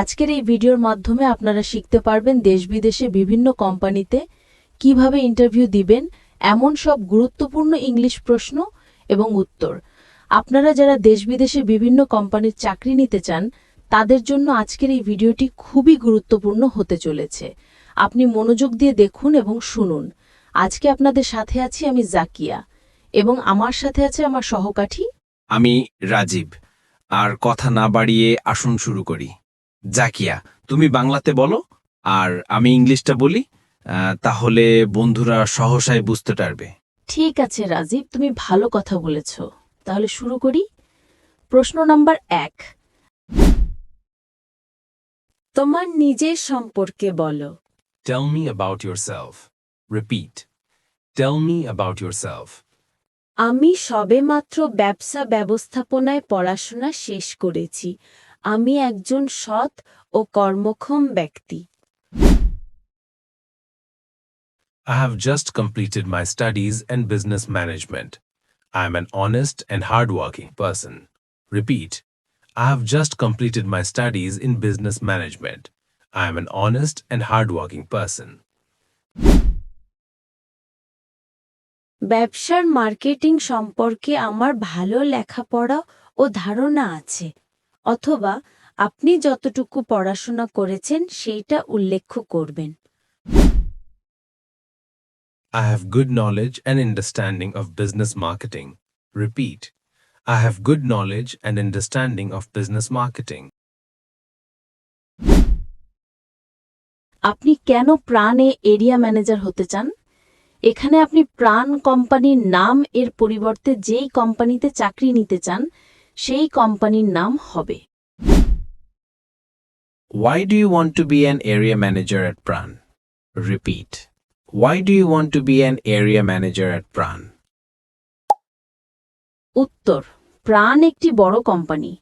আজকের এই ভিডিওর মাধ্যমে আপনারা শিখতে পারবেন দেশ বিদেশে বিভিন্ন কোম্পানিতে কীভাবে ইন্টারভিউ দিবেন, এমন সব গুরুত্বপূর্ণ ইংলিশ প্রশ্ন এবং উত্তর। আপনারা যারা দেশ বিদেশে বিভিন্ন কোম্পানির চাকরি নিতে চান, তাদের জন্য আজকের এই ভিডিওটি খুবই গুরুত্বপূর্ণ হতে চলেছে। আপনি মনোযোগ দিয়ে দেখুন এবং শুনুন। আজকে আপনাদের সাথে আছি আমি জাকিয়া এবং আমার সাথে আছে আমার সহপাঠী আমি রাজীব। আর কথা না বাড়িয়ে আসুন শুরু করি। জাকিয়া তুমি বাংলাতে বলো আর আমি ইংলিশটা বলি তাহলে বন্ধুরা সহসায় বুঝতে পারবে। ঠিক আছে রাজীব তুমি ভালো কথা বলেছ। তাহলে শুরু করি। প্রশ্ন নাম্বার এক। তোমার নিজের সম্পর্কে বলো। Tell me about yourself repeat tell me about yourself আমি সবেমাত্র ব্যবসা ব্যবস্থাপনায় পড়াশোনা শেষ করেছি। আমি একজন সৎ ও কর্মক্ষম ব্যক্তি I have just completed my studies in business management. I am an honest and hardworking person. Repeat. I have just completed my studies in business management. I am an honest and hardworking person. ব্যবসার marketing সম্পর্কে আমার ভালো লেখাপড়া ও ধারণা আছে অথবা আপনি যতটুকু পড়াশোনা করেছেন সেইটা উল্লেখ করবেন I have good knowledge and understanding of business marketing. Repeat. I have good knowledge and understanding of business marketing. আপনি কেন প্রাণে এরিয়া ম্যানেজার হতে চান এখানে আপনি প্রাণ কোম্পানির নাম এর পরিবর্তে যেই কোম্পানিতে চাকরি নিতে চান সেই কোম্পানির নাম হবে Why do you want to be an area manager at Pran? Repeat. Why do you want to be an area manager at Pran? উত্তর প্রাণ একটি বড় কোম্পানি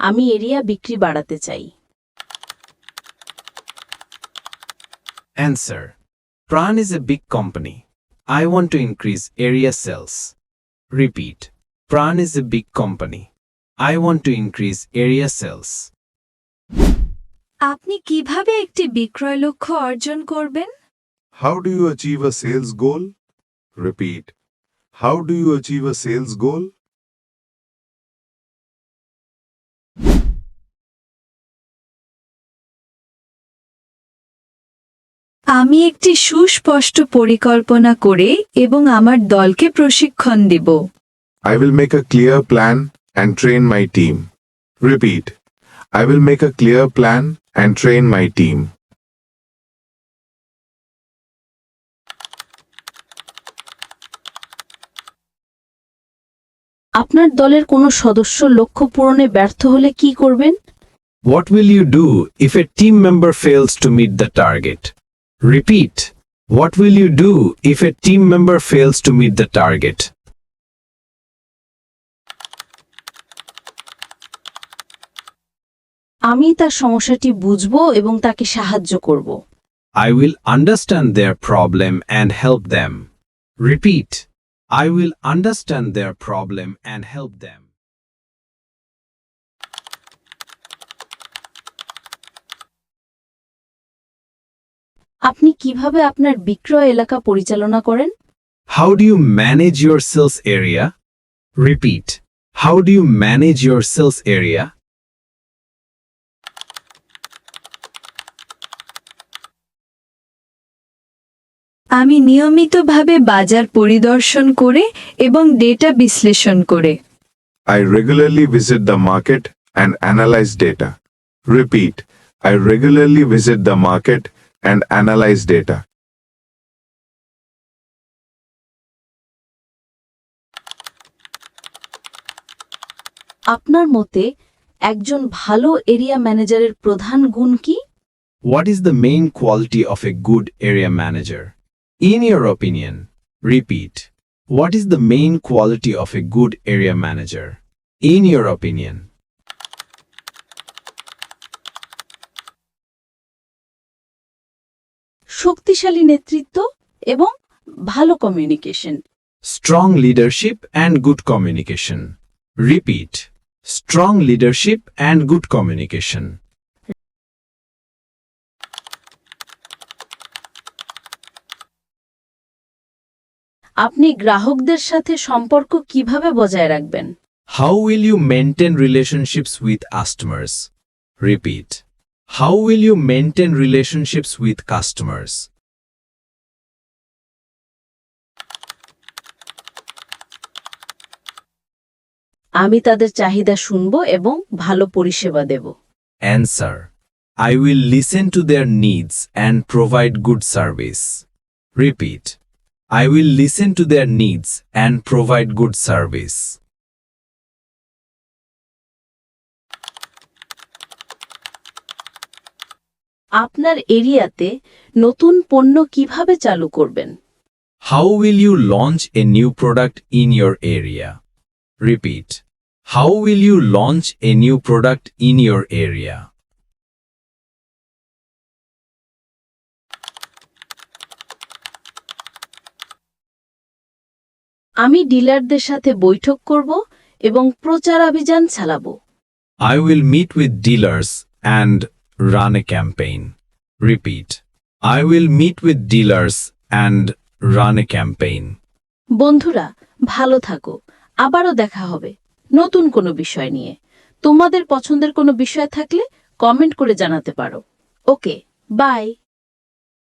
আমি এরিয়া বিক্রি বাড়াতে চাই Answer. Pran is a big company. I want to increase area sales. Repeat. Pran is a big company. I want to increase area sales. আপনি কীভাবে একটি বিক্রয় লক্ষ্য অর্জন করবেন How do you achieve a sales goal? Repeat. How do you achieve a sales goal? আমি একটি সুস্পষ্ট পরিকল্পনা করে এবং আমার দলকে প্রশিক্ষণ দেব I will make a clear plan and train my team. Repeat. I will make a clear plan and train my team. আপনার দলের কোনো সদস্য লক্ষ্য পূরণে ব্যর্থ হলে কি করবেন What will you do if a team member fails to meet the target? Repeat. What will you do if a team member fails to meet the target? আমি তার সমস্যাটি বুঝব এবং তাকে সাহায্য করব। I will understand their problem and help them repeat I will understand their problem and help them আপনি কীভাবে আপনার বিক্রয় এলাকা পরিচালনা করেন? How do you manage your sales area repeat how do you manage your sales area আমি নিয়মিতভাবে বাজার পরিদর্শন করে এবং ডেটা বিশ্লেষণ করে। I regularly visit the market and analyse data repeat I regularly visit the market and analyse data আপনার মতে একজন ভালো এরিয়া ম্যানেজারের প্রধান গুণ কি? What is the main quality of a good area manager In your opinion, repeat. What is the main quality of a good area manager? In your opinion. শক্তিশালী নেতৃত্ব এবং ভালো communication Strong leadership and good communication. Repeat. Strong leadership and good communication. আপনি গ্রাহকদের সাথে সম্পর্ক কীভাবে বজায় রাখবেন? How will you maintain relationships with customers repeat how will you maintain relationships with customers আমি তাদের চাহিদা শুনব এবং ভালো পরিষেবা দেব। Answer I will listen to their needs and provide good service repeat I will listen to their needs and provide good service. আপনার এরিয়াতে নতুন পণ্য কিভাবে চালু করবেন How will you launch a new product in your area? Repeat. How will you launch a new product in your area? আমি ডিলারদের সাথে বৈঠক করব এবং প্রচারাভিযান চালাবো I will meet with dealers and run a campaign. Repeat. I will meet with dealers and run a campaign. বন্ধুরা ভালো থাকো আবারও দেখা হবে নতুন কোনো বিষয় নিয়ে তোমাদের পছন্দের কোনো বিষয় থাকলে কমেন্ট করে জানাতে পারো ওকে বাই